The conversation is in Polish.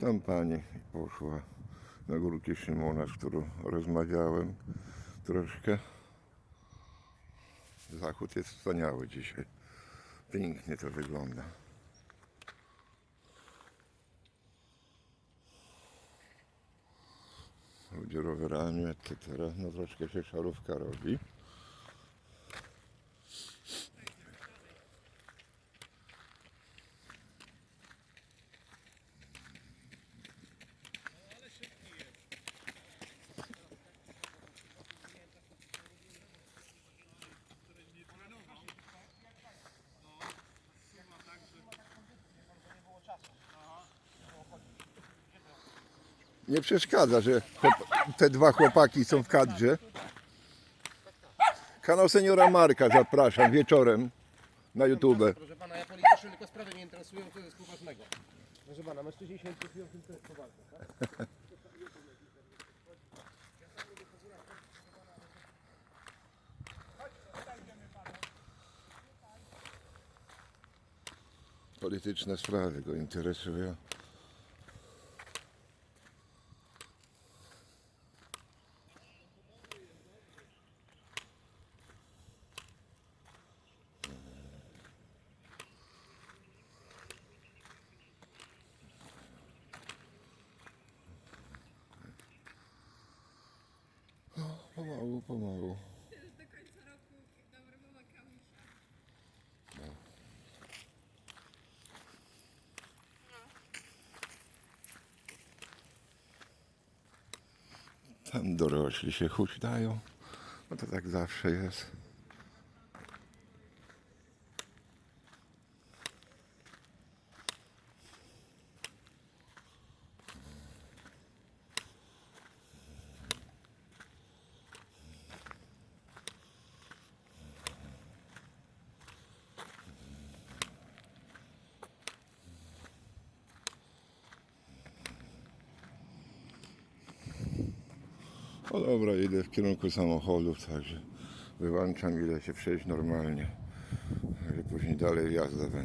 Tam pani poszła na górkę Szymona, z którą rozmawiałem troszkę. Zachód jest wspaniały dzisiaj. Pięknie to wygląda. Ludzie rowerami, etc. No troszkę się szarówka robi. Nie przeszkadza, że te dwa chłopaki są w kadrze. Kanał seniora Marka zapraszam wieczorem na YouTube. Proszę pana, ja polityczne tylko sprawy mnie interesują, to jest poważnego. Proszę pana, mężczyźni się interesują tym, co jest poważne, tak? Polityczne sprawy go interesują. O, Pomału, pomału. do końca roku kamusza. Tam dorośli się huśtają. No to tak zawsze jest. O dobra, idę w kierunku samochodów, także wyłączam, idę się przejść normalnie. Że później dalej jazda będzie.